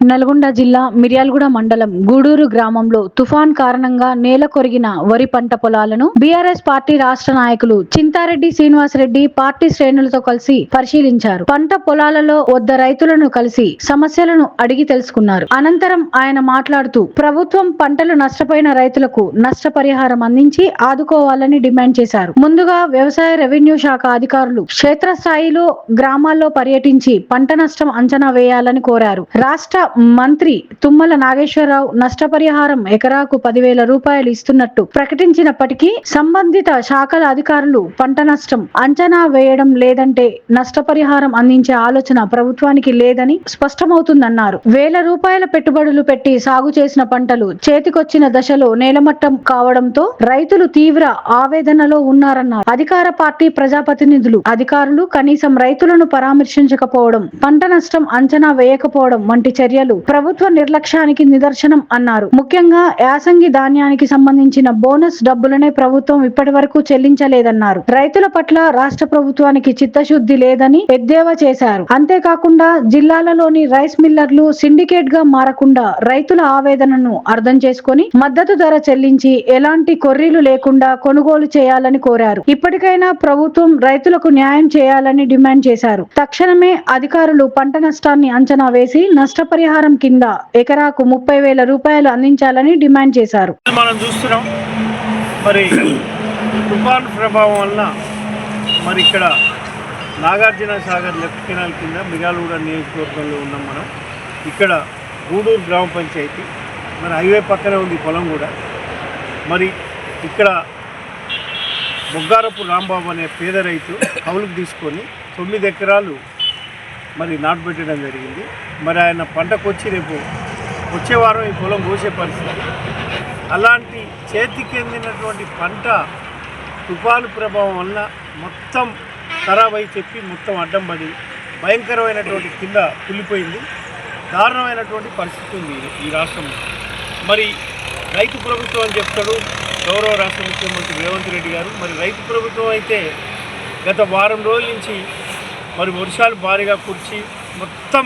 నల్గొండ జిల్లా మిర్యాలగూడ మండలం గూడూరు గ్రామంలో తుఫాన్ కారణంగా నేల కొరిగిన వరి పంట పొలాలను బీఆర్ఎస్ పార్టీ రాష్ట్ర నాయకులు చింతారెడ్డి శ్రీనివాసరెడ్డి పార్టీ శ్రేణులతో కలిసి పరిశీలించారు. పంట పొలాలలో వద్ద రైతులను కలిసి సమస్యలను అడిగి తెలుసుకున్నారు. అనంతరం ఆయన మాట్లాడుతూ ప్రభుత్వం పంటలు నష్టపోయిన రైతులకు నష్టపరిహారం అందించి ఆదుకోవాలని డిమాండ్ చేశారు. ముందుగా వ్యవసాయ రెవెన్యూ శాఖ అధికారులు క్షేత్రస్థాయిలో గ్రామాల్లో పర్యటించి పంట నష్టం అంచనా వేయాలని కోరారు. రాష్ట్ర మంత్రి తుమ్మల నాగేశ్వరరావు నష్టపరిహారం ఎకరాకు పదివేల రూపాయలు ఇస్తున్నట్టు ప్రకటించినప్పటికీ సంబంధిత శాఖల అధికారులు పంట నష్టం అంచనా వేయడం లేదంటే నష్టపరిహారం అందించే ఆలోచన ప్రభుత్వానికి లేదని స్పష్టమవుతుందన్నారు. వేల రూపాయల పెట్టుబడులు పెట్టి సాగు చేసిన పంటలు చేతికొచ్చిన దశలో నేలమట్టం కావడంతో రైతులు తీవ్ర ఆవేదనలో ఉన్నారన్నారు. అధికార పార్టీ ప్రజాప్రతినిధులు అధికారులు కనీసం రైతులను పరామర్శించకపోవడం పంట నష్టం అంచనా వేయకపోవడం వంటి చర్యలు ప్రభుత్వ నిర్లక్ష్యానికి నిదర్శనం అన్నారు. ముఖ్యంగా యాసంగి ధాన్యానికి సంబంధించిన బోనస్ డబ్బులనే ప్రభుత్వం ఇప్పటి వరకు చెల్లించలేదన్నారు. రైతుల పట్ల రాష్ట్ర ప్రభుత్వానికి చిత్తశుద్ధి లేదని ఎద్దేవా చేశారు. అంతేకాకుండా జిల్లాలలోని రైస్ మిల్లర్లు సిండికేట్గా మారకుండా రైతుల ఆవేదనను అర్థం చేసుకొని మద్దతు ధర చెల్లించి ఎలాంటి కొర్రీలు లేకుండా కొనుగోలు చేయాలని కోరారు. ఇప్పటికైనా ప్రభుత్వం రైతులకు న్యాయం చేయాలని డిమాండ్ చేశారు. తక్షణమే అధికారులు పంట నష్టాన్ని అంచనా వేసి నష్టపరిహారం కింద ఎకరాకు ముప్పై వేల రూపాయలు అందించాలని డిమాండ్ చేశారు. మనం చూస్తున్నాం. మరి తుఫాన్ ప్రభావం వల్ల మరి ఇక్కడ నాగార్జున సాగర్ లెఫ్ట్ కెనాల్ కింద మిగాలగూడ నియోజకవర్గంలో ఉన్నాం మనం. ఇక్కడ గూడూరు గ్రామ పంచాయతీ మరి హైవే పక్కనే ఉంది పొలం కూడా. మరి ఇక్కడ బొగ్గారపు రాంబాబు అనే పేద రైతు కౌలుకు తీసుకొని తొమ్మిది ఎకరాలు మరి నాటు పెట్టడం జరిగింది. మరి ఆయన పంటకు వచ్చి రేపు వచ్చే వారం ఈ పొలం కోసే పరిస్థితి. అలాంటి చేతికి అందినటువంటి పంట తుఫాను ప్రభావం వల్ల మొత్తం ఖరాబ్ అయి చెప్పి మొత్తం అడ్డం పడి భయంకరమైనటువంటి కింద కుళ్ళిపోయింది. దారుణమైనటువంటి పరిస్థితి ఉంది ఈ రాష్ట్రంలో. మరి రైతు ప్రభుత్వం అని చెప్తాడు గౌరవ రాష్ట్ర ముఖ్యమంత్రి రేవంత్ రెడ్డి గారు. మరి రైతు ప్రభుత్వం అయితే గత వారం రోజుల నుంచి మరి వర్షాలు భారీగా కురిచి మొత్తం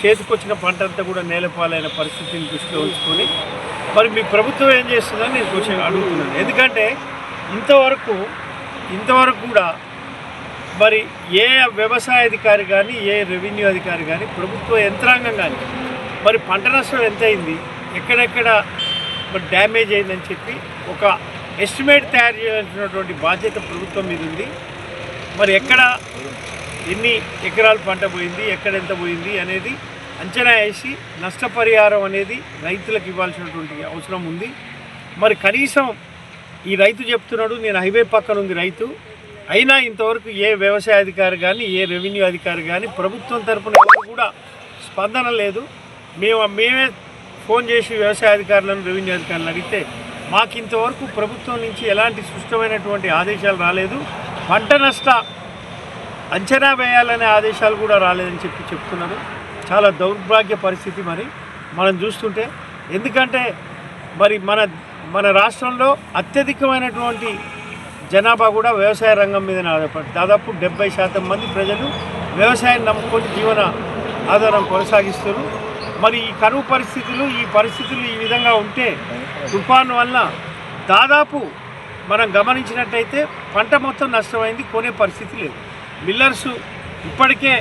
చేతికొచ్చిన పంట అంతా కూడా నేలపాలైన పరిస్థితిని దృష్టిలో ఉంచుకొని మరి మీ ప్రభుత్వం ఏం చేస్తుందని నేను కొంచెం అడుగుతున్నాను. ఎందుకంటే ఇంతవరకు ఇంతవరకు కూడా మరి ఏ వ్యవసాయ అధికారి కానీ ఏ రెవెన్యూ అధికారి కానీ ప్రభుత్వ యంత్రాంగం కానీ మరి పంట నష్టం ఎంత అయింది ఎక్కడెక్కడ మరి డ్యామేజ్ అయిందని చెప్పి ఒక ఎస్టిమేట్ తయారు చేయాల్సినటువంటి బాధ్యత ప్రభుత్వం మీద ఉంది. మరి ఎక్కడ ఎన్ని ఎకరాలు పంట పోయింది ఎక్కడ ఎంత పోయింది అనేది అంచనా వేసి నష్టపరిహారం అనేది రైతులకు ఇవ్వాల్సినటువంటి అవసరం ఉంది. మరి కనీసం ఈ రైతు చెప్తున్నాడు నేను హైవే పక్కన ఉంది రైతు అయినా ఇంతవరకు ఏ వ్యవసాయ అధికారి కానీ ఏ రెవెన్యూ అధికారి కానీ ప్రభుత్వం తరపున ఎవరు కూడా స్పందన లేదు. మేము మేమే ఫోన్ చేసి వ్యవసాయ అధికారులను రెవెన్యూ అధికారులను అడిగితే మాకు ఇంతవరకు ప్రభుత్వం నుంచి ఎలాంటి స్పష్టమైనటువంటి ఆదేశాలు రాలేదు. పంట నష్ట అంచనా వేయాలనే ఆదేశాలు కూడా రాలేదని చెప్పి చెప్తున్నారు చాలా దౌర్భాగ్య పరిస్థితి మరి. మనం చూస్తుంటే ఎందుకంటే మరి మన మన రాష్ట్రంలో అత్యధికమైనటువంటి జనాభా కూడా వ్యవసాయ రంగం మీద ఆధారపడి దాదాపు డెబ్బై శాతం మంది ప్రజలు వ్యవసాయం నమ్ముకొని జీవన ఆధారం కొనసాగిస్తారు మరి ఈ కరువు పరిస్థితులు ఈ పరిస్థితులు ఈ విధంగా ఉంటే తుఫాను వల్ల దాదాపు మనం గమనించినట్టయితే పంట మొత్తం నష్టమైంది కొనే పరిస్థితి లేదు. మిల్లర్స్ ఇప్పటికే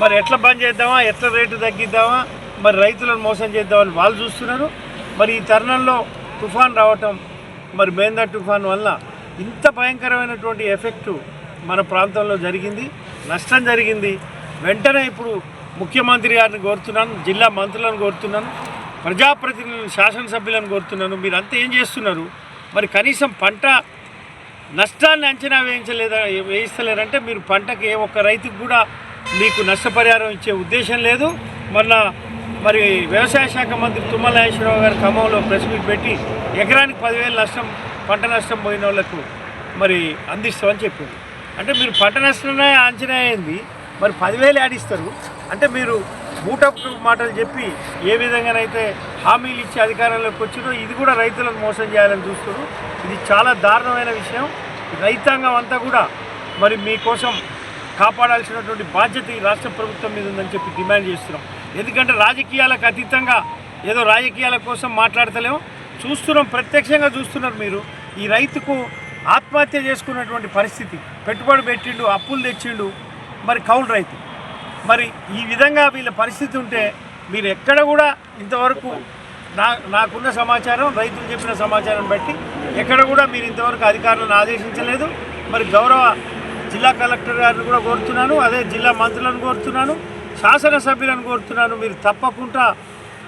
మరి ఎట్లా బంద్ చేద్దామా ఎట్లా రేటు తగ్గిద్దామా మరి రైతులను మోసం చేద్దామని వాళ్ళు చూస్తున్నారు. మరి ఈ తరుణంలో తుఫాన్ రావటం మరి మేందా తుఫాన్ వల్ల ఇంత భయంకరమైనటువంటి ఎఫెక్టు మన ప్రాంతంలో జరిగింది నష్టం జరిగింది. వెంటనే ఇప్పుడు ముఖ్యమంత్రి గారిని కోరుతున్నాను జిల్లా మంత్రులను కోరుతున్నాను ప్రజాప్రతినిధులను శాసనసభ్యులను కోరుతున్నాను. మీరు ఏం చేస్తున్నారు? మరి కనీసం పంట నష్టాన్ని అంచనా వేయించలేదా వేయిస్తలేరంటే మీరు పంటకి ఏ ఒక్క రైతుకు కూడా మీకు నష్టపరిహారం ఇచ్చే ఉద్దేశం లేదు. మొన్న మరి వ్యవసాయ శాఖ మంత్రి తుమ్మల నాగేశ్వరరావు గారు ఖమ్మంలో ప్రెస్ మీట్ పెట్టి ఎకరానికి పదివేలు నష్టం పంట నష్టం పోయిన వాళ్ళకు మరి అందిస్తామని చెప్పింది. అంటే మీరు పంట నష్టమే అంచనా అయింది మరి పదివేలు ఆడిస్తారు అంటే మీరు బూటపు మాటలు చెప్పి ఏ విధంగానైతే హామీలు ఇచ్చి అధికారంలోకి వచ్చిందో ఇది కూడా రైతులను మోసం చేయాలని చూస్తున్నారు. ఇది చాలా దారుణమైన విషయం. రైతాంగం అంతా కూడా మరి మీకోసం కాపాడాల్సినటువంటి బాధ్యత ఈ రాష్ట్ర ప్రభుత్వం మీద ఉందని చెప్పి డిమాండ్ చేస్తున్నాం. ఎందుకంటే రాజకీయాలకు అతీతంగా ఏదో రాజకీయాల కోసం మాట్లాడతలేము చూస్తున్నాం ప్రత్యక్షంగా చూస్తున్నారు మీరు. ఈ రైతుకు ఆత్మహత్య చేసుకున్నటువంటి పరిస్థితి. పెట్టుబడి పెట్టిండు అప్పులు తెచ్చిండు. మరి కౌలు రైతు. మరి ఈ విధంగా వీళ్ళ పరిస్థితి ఉంటే మీరు ఎక్కడ కూడా ఇంతవరకు నా నాకున్న సమాచారం రైతులు చెప్పిన సమాచారం బట్టి ఎక్కడ కూడా మీరు ఇంతవరకు అధికారులను ఆదేశించలేదు. మరి గౌరవ జిల్లా కలెక్టర్ గారిని కూడా కోరుతున్నాను అదే జిల్లా మంత్రులను కోరుతున్నాను శాసనసభ్యులను కోరుతున్నాను. మీరు తప్పకుండా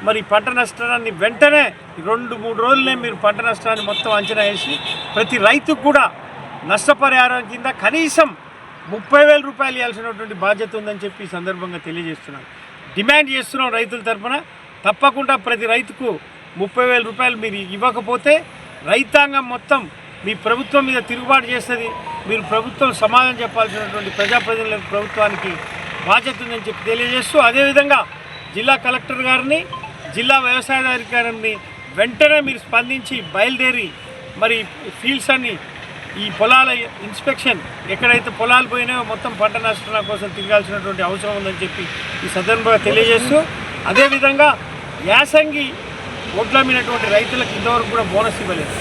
మరి పంట నష్టాన్ని వెంటనే రెండు మూడు రోజులనే మీరు పంట నష్టాన్ని మొత్తం అంచనా వేసి ప్రతి రైతుకు కూడా నష్టపరిహారం కింద కనీసం ముప్పై వేల రూపాయలు ఇవ్వాల్సినటువంటి బాధ్యత ఉందని చెప్పి సందర్భంగా తెలియజేస్తున్నాను. డిమాండ్ చేస్తున్నాం రైతుల తరఫున తప్పకుండా ప్రతి రైతుకు ముప్పై వేల రూపాయలు మీరు ఇవ్వకపోతే రైతాంగం మొత్తం మీ ప్రభుత్వం మీద తిరుగుబాటు చేస్తుంది. మీరు ప్రభుత్వం సమాధానం చెప్పాల్సినటువంటి ప్రజాప్రతినిధులకు ప్రభుత్వానికి బాధ్యత ఉందని చెప్పి తెలియజేస్తూ అదేవిధంగా జిల్లా కలెక్టర్ గారిని జిల్లా వ్యవసాయాధికారిని వెంటనే మీరు స్పందించి బయలుదేరి మరి ఫీల్డ్స్ అన్ని ఈ పొలాల ఇన్స్పెక్షన్ ఎక్కడైతే పొలాలు పోయినాయో మొత్తం పంట నష్టం కోసం తిరగాల్సినటువంటి అవసరం ఉందని చెప్పి ఈ సందర్భంగా తెలియజేస్తూ అదేవిధంగా యాసంగి ఒడ్లమ్మినటువంటి రైతులకు ఇంతవరకు కూడా బోనస్ ఇవ్వలేదు.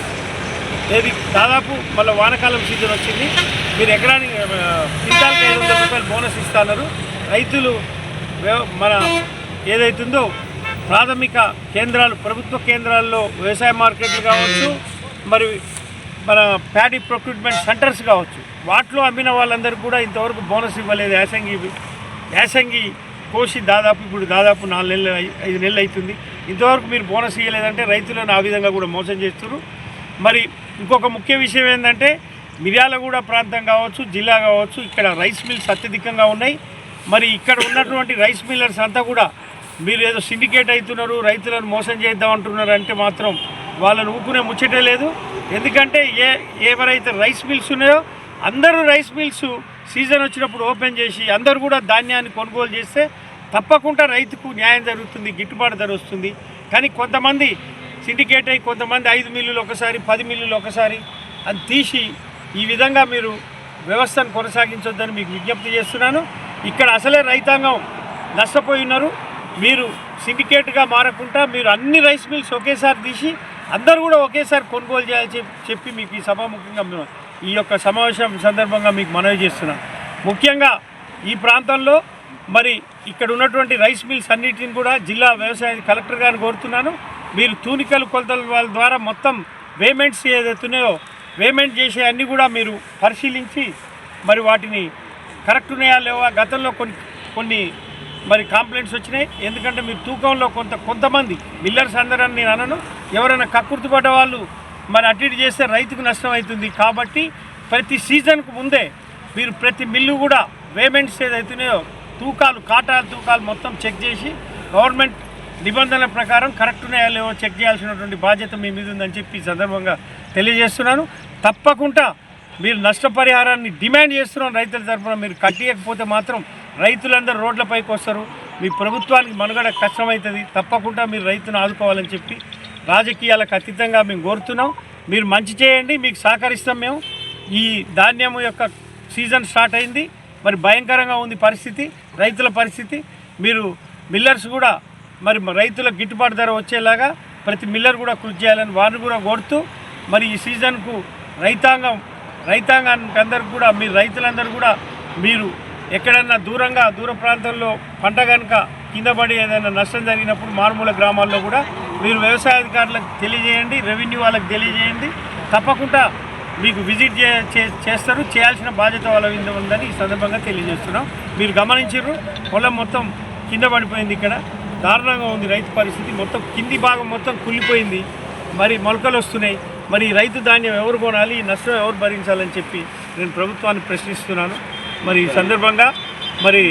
ఏది దాదాపు మళ్ళీ వానకాలం సీజన్ వచ్చింది. మీరు ఎకరానికి క్వింటాల్కి ఐదు వందల రూపాయలు బోనస్ ఇస్తున్నారు రైతులు వ్యవ- మన ఏదైతుందో ప్రాథమిక కేంద్రాలు ప్రభుత్వ కేంద్రాల్లో వ్యవసాయ మార్కెట్లు కావచ్చు మరి మన ప్యాడీ ప్రొక్యూట్మెంట్ సెంటర్స్ కావచ్చు. వాటిలో అమ్మిన వాళ్ళందరూ కూడా ఇంతవరకు బోనస్ ఇవ్వలేదు. యాసంగి యాసంగి కోసి దాదాపు ఇప్పుడు దాదాపు నాలుగు నెలలు అయి- ఐదు నెలలు అవుతుంది. ఇంతవరకు మీరు బోనస్ ఇవ్వలేదంటే రైతులను ఆ విధంగా కూడా మోసం చేస్తున్నారు. మరి ఇంకొక ముఖ్య విషయం ఏంటంటే మిర్యాలగూడ ప్రాంతం కావచ్చు జిల్లా కావచ్చు ఇక్కడ రైస్ మిల్స్ అత్యధికంగా ఉన్నాయి. మరి ఇక్కడ ఉన్నటువంటి రైస్ మిల్లర్స్ అంతా కూడా మీరు ఏదో సిండికేట్ అవుతున్నారు రైతులను మోసం చేద్దాం అంటున్నారు అంటే మాత్రం వాళ్ళని ఊపుకునే ముచ్చటే లేదు. ఎందుకంటే ఏ ఎవరైతే రైస్ మిల్స్ ఉన్నాయో అందరూ రైస్ మిల్స్ సీజన్ వచ్చినప్పుడు ఓపెన్ చేసి అందరూ కూడా ధాన్యాన్ని కొనుగోలు చేస్తే తప్పకుండా రైతుకు న్యాయం జరుగుతుంది గిట్టుబాటు ధర వస్తుంది. కానీ కొంతమంది సిండికేట్ అయి కొంతమంది ఐదు మిల్లులు ఒకసారి పది మిల్లులు ఒకసారి అని తీసి ఈ విధంగా మీరు వ్యవస్థను కొనసాగించొద్దని మీకు విజ్ఞప్తి చేస్తున్నాను. ఇక్కడ అసలే రైతాంగం నష్టపోయి ఉన్నారు. మీరు సిండికేట్గా మారకుండా మీరు అన్ని రైస్ మిల్స్ ఒకేసారి తీసి అందరూ కూడా ఒకేసారి కొనుగోలు చేయాలని చెప్పి మీకు ఈ సభాముఖంగా మేము ఈ యొక్క సమావేశం సందర్భంగా మీకు మనవి చేస్తున్నాను ముఖ్యంగా ఈ ప్రాంతంలో మరి ఇక్కడ ఉన్నటువంటి రైస్ మిల్స్ అన్నిటిని కూడా జిల్లా వ్యవసాయ కలెక్టర్ గారిని కోరుతున్నాను. మీరు తూనికలు కొలతల వాళ్ళ ద్వారా మొత్తం పేమెంట్స్ ఏదైతున్నాయో పేమెంట్ చేసే అన్నీ కూడా మీరు పరిశీలించి మరి వాటిని కరెక్ట్ ఉన్నాయా లేవా? గతంలో కొన్ని కొన్ని మరి కంప్లైంట్స్ వచ్చినాయి. ఎందుకంటే మీరు తూకంలో కొంత కొంతమంది మిల్లర్స్ అందరని నేను అనను. ఎవరైనా కక్కుర్తిపడ్డ వాళ్ళు మరి అటు ఇటు చేస్తే రైతుకు నష్టం అవుతుంది. కాబట్టి ప్రతి సీజన్కు ముందే మీరు ప్రతి మిల్లు కూడా పేమెంట్స్ ఏదైతున్నాయో తూకాలు కాటాల తూకాలు మొత్తం చెక్ చేసి గవర్నమెంట్ నిబంధనల ప్రకారం కరెక్ట్ ఉన్నాయా లేవో చెక్ చేయాల్సినటువంటి బాధ్యత మీ మీద ఉందని చెప్పి ఈ సందర్భంగా తెలియజేస్తున్నాను. తప్పకుండా మీరు నష్టపరిహారాన్ని డిమాండ్ చేస్తున్నాం రైతుల తరఫున. మీరు కట్టియకపోతే మాత్రం రైతులందరూ రోడ్లపైకి వస్తారు. మీ ప్రభుత్వానికి మనుగడ కష్టమవుతుంది. తప్పకుండా మీరు రైతును ఆదుకోవాలని చెప్పి రాజకీయాలకు అతీతంగా మేము కోరుతున్నాం. మీరు మంచి చేయండి మీకు సహకరిస్తాం మేము. ఈ ధాన్యం యొక్క సీజన్ స్టార్ట్ అయింది. మరి భయంకరంగా ఉంది పరిస్థితి రైతుల పరిస్థితి. మీరు మిల్లర్స్ కూడా మరి రైతులకు గిట్టుబాటు ధర వచ్చేలాగా ప్రతి మిల్లర్ కూడా కృషి చేయాలని వారిని కూడా కోరుతూ మరి ఈ సీజన్కు రైతాంగం రైతాంగానికి అందరికి కూడా మీ రైతులందరూ కూడా మీరు ఎక్కడన్నా దూరంగా దూర ప్రాంతంలో పంట కనుక కింద పడి ఏదైనా నష్టం జరిగినప్పుడు మారుమూల గ్రామాల్లో కూడా మీరు వ్యవసాయ అధికారులకు తెలియజేయండి రెవెన్యూ వాళ్ళకి తెలియజేయండి. తప్పకుండా మీకు విజిట్ చే చే- చేస్తారు. చేయాల్సిన బాధ్యత వాళ్ళ మీద ఉందని ఈ సందర్భంగా తెలియజేస్తున్నాం. మీరు గమనించారు పొలం మొత్తం కింద పడిపోయింది ఇక్కడ. దారుణంగా ఉంది రైతు పరిస్థితి. మొత్తం కింది భాగం మొత్తం కుళ్ళిపోయింది. మరి మొలకలు వస్తున్నాయి. మరి రైతు ధాన్యం ఎవరు కొనాలి? ఈ నష్టం ఎవరు భరించాలని చెప్పి నేను ప్రభుత్వాన్ని ప్రశ్నిస్తున్నాను. మరి ఈ సందర్భంగా మరి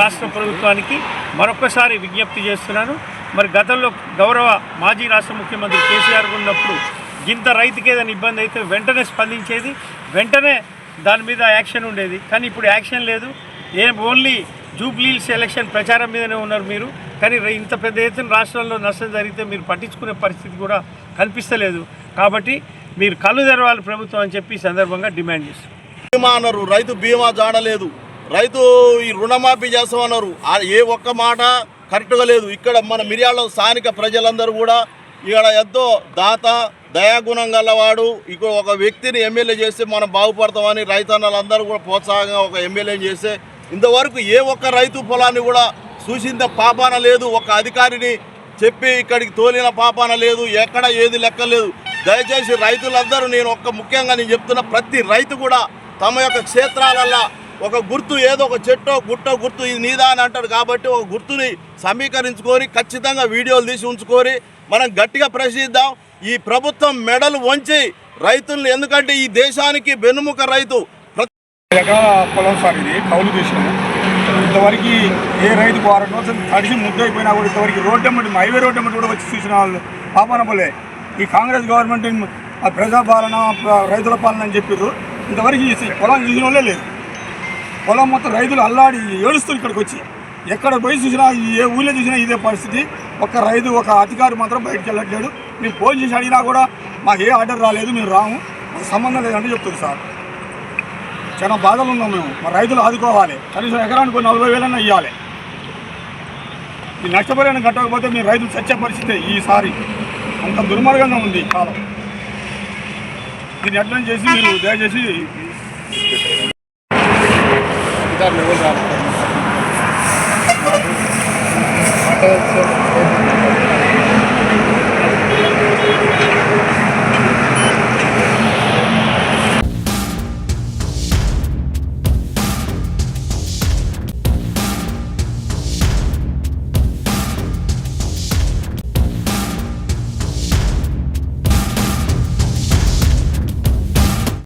రాష్ట్ర ప్రభుత్వానికి మరొకసారి విజ్ఞప్తి చేస్తున్నాను. మరి గతంలో గౌరవ మాజీ రాష్ట్ర ముఖ్యమంత్రి కేసీఆర్ ఉన్నప్పుడు ఇంత రైతుకి ఏదైనా ఇబ్బంది అయితే వెంటనే స్పందించేది వెంటనే దాని మీద యాక్షన్ ఉండేది. కానీ ఇప్పుడు యాక్షన్ లేదు. ఏ ఓన్లీ జూబ్లీల్స్ ఎలక్షన్ ప్రచారం మీదనే ఉన్నారు మీరు. కానీ ఇంత పెద్ద ఎత్తున రాష్ట్రంలో నష్టం జరిగితే మీరు పట్టించుకునే పరిస్థితి కూడా కనిపిస్తలేదు. కాబట్టి మీరు కళ్ళు తెరవాలి ప్రభుత్వం అని చెప్పి సందర్భంగా డిమాండ్ చేస్తారు బీమా అన్నారు రైతు బీమా జాడలేదు. రైతు ఈ రుణమాఫీ చేస్తామన్నారు. ఏ ఒక్క మాట కరెక్ట్గా లేదు. ఇక్కడ మన మిర్యాల స్థానిక ప్రజలందరూ కూడా ఇక్కడ ఎంతో దాత దయాగుణం గలవాడు. ఇక్కడ ఒక వ్యక్తిని ఎమ్మెల్యే చేస్తే మనం బాగుపడతామని రైతన్నలందరూ కూడా ప్రోత్సాహంగా ఒక ఎమ్మెల్యేని చేస్తే ఇంతవరకు ఏ ఒక్క రైతు పొలాన్ని కూడా చూసింత పాపాన లేదు. ఒక అధికారిని చెప్పి ఇక్కడికి తోలిన పాపాన లేదు. ఎక్కడ ఏది లెక్క లేదు దయచేసి రైతులందరూ నేను ఒక్క ముఖ్యంగా నేను చెప్తున్న ప్రతి రైతు కూడా తమ యొక్క క్షేత్రాలల్లో ఒక గుర్తు ఏదో ఒక చెట్టో గుట్టో గుర్తు ఇది నీదా అని అంటారు కాబట్టి ఒక గుర్తుని సమీకరించుకొని ఖచ్చితంగా వీడియోలు తీసి ఉంచుకొని మనం గట్టిగా ప్రశ్నిద్దాం. ఈ ప్రభుత్వం మెడలు వంచి రైతులను ఎందుకంటే ఈ దేశానికి వెన్నుముక రైతు. ఎకరాల పొలం సార్ ఇది కౌలు చేసాము ఇంతవరకు ఏ రైతు వారం రోజులు తడిసి ముద్దైపోయినా కూడా ఇంతవరకు రోడ్డు ఎమ్మటి హైవే రోడ్డు ఎమ్మటి కూడా వచ్చి చూసిన వాళ్ళు పాపనపలే ఈ కాంగ్రెస్ గవర్నమెంట్ ఆ ప్రజాపాలన రైతుల పాలన అని చెప్పారు ఇంతవరకు పొలం చూసిన వాళ్ళే లేదు పొలం మొత్తం రైతులు అల్లాడి ఏడుస్తారు ఇక్కడికి వచ్చి. ఎక్కడ పోయి చూసినా ఏ ఊళ్ళో చూసినా ఇదే పరిస్థితి. ఒక రైతు ఒక అధికారి మాత్రం బయటికి వెళ్ళట్లేడు. మేము ఫోన్ చేసి అడిగినా కూడా మాకు ఏ ఆర్డర్ రాలేదు మేము రాము. మాకు సంబంధం లేదని చెప్తుంది సార్. చాలా బాధలు ఉన్నాం మేము. మా రైతులు ఆదుకోవాలి. కనీసం ఎకరానికి నలభై వేలన్నా ఇవ్వాలి ఈ నష్టపరిహారం కట్టకపోతే మీ రైతులు చచ్చే పరిస్థితి ఈసారి. అంత దుర్మార్గంగా ఉంది కాలం. దీన్ని ఎట్లా చేసి మీరు దయచేసి అధికారులు ఎవరు రాలేదు